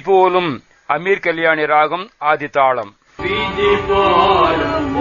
போலும் அமீர் கல்யாணி ராகம் ஆதிதாளம் விதி போலும்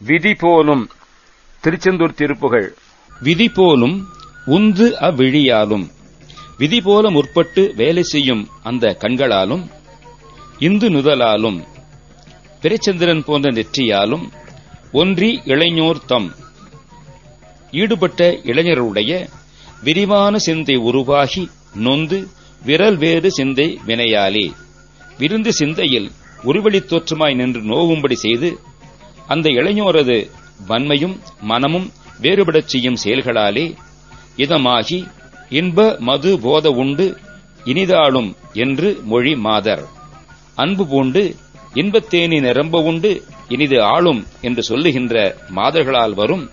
விதி போலும் திருச்செந்தூர் திருப்புகழ் விதி போலும் உந்து அவ்விழியாலும் விதி போல முற்பட்டு வேலை செய்யும் அந்த கண்களாலும் இந்து நுதலாலும் பிறைச்சந்திரன் போன்ற நெற்றியாலும் ஒன்றி இளைஞர் தம். ஈடுபட்ட இளைஞருடைய விரிவான சிந்தை உருவாகி நொந்து விரல் வேறு சிந்தை வினையாலே. விருந்து சிந்தையில் உருவெளித் தோற்றமாய் நின்று நோவும்படி செய்து அந்த இளைஞரது வன்மையும் மனமும் வேறுபடச் செய்யும் செயல்களாலே இதமாகி இன்ப மது போத உண்டு இனிதாளும் என்று மொழி மாதர். அன்பு பூண்டு இன்பத்தேனி நிரம்ப உண்டு இனிது ஆளும் என்று சொல்லுகின்ற மாதர்களால் வரும்.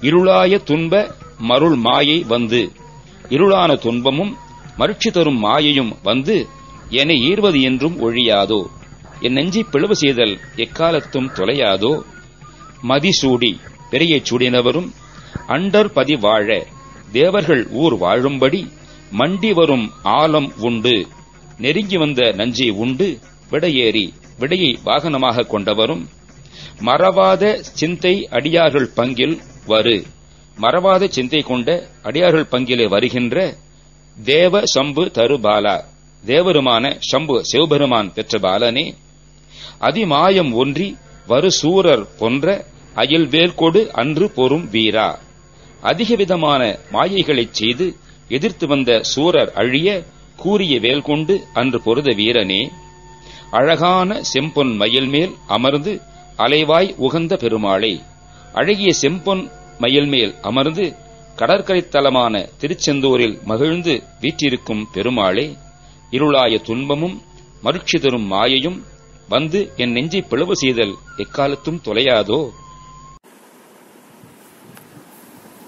இருளாய துன்ப மருள் மாயை வந்து இருளான துன்பமும் மருட்சி தரும் மாயையும் வந்து என்னை ஈர்வது என்றும் ஒழியாதோ? என் நெஞ்சை பிளவு செய்தல் எக்காலத்தும் தொலையாதோ? மதிசூடி பெரிய சூடினவரும் அண்டர் பதி வாழ தேவர்கள் ஊர் வாழும்படி மண்டி வரும் ஆலம் உண்டு. நெருங்கி வந்த நஞ்சை உண்டு விடையேறி விடையை வாகனமாக கொண்டவரும் மறவாத சிந்தை அடியார்கள் பங்கில் வரு. மறவாத சிந்தை கொண்ட அடியார்கள் பங்கிலே வருகின்ற தேவ சம்பு தரு பாலா. தேவருமான சம்பு சிவபெருமான் பெற்ற பாலனே. அதிமாயம் ஒன்றி வரு சூரர் பொன்ற அயல்வேல் கொடு அன்று பொறும் வீரா. அதிக விதமான மாயைகளைச் செய்து எதிர்த்து வந்த சூரர் அழிய கூறிய வேல் கொண்டு அன்று பொருத வீரனே. அழகான செம்பொன் மயில் மேல் அமர்ந்து அலைவாய் உகந்த பெருமாளை. அழகிய செம்பொன் மயில் மேல் அமர்ந்து கடற்கரை தலமான திருச்செந்தூரில் மகிழ்ந்து வீற்றிருக்கும் பெருமாளே இருளாய துன்பமும் மகிழ்ச்சி தரும் மாயையும் வந்து என் நெஞ்சை பிளவு செய்தல் எக்காலத்தும் தொலையாதோ?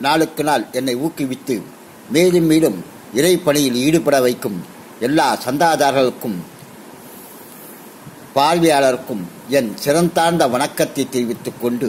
நாளுக்கு நாள் என்னை ஊக்குவித்து மேலும் மேலும் இறைப்பணியில் ஈடுபட வைக்கும் எல்லா சந்தாதாரர்களுக்கும் பார்வையாளருக்கும் என் சிறந்தார்ந்த வணக்கத்தை தெரிவித்துக் கொண்டு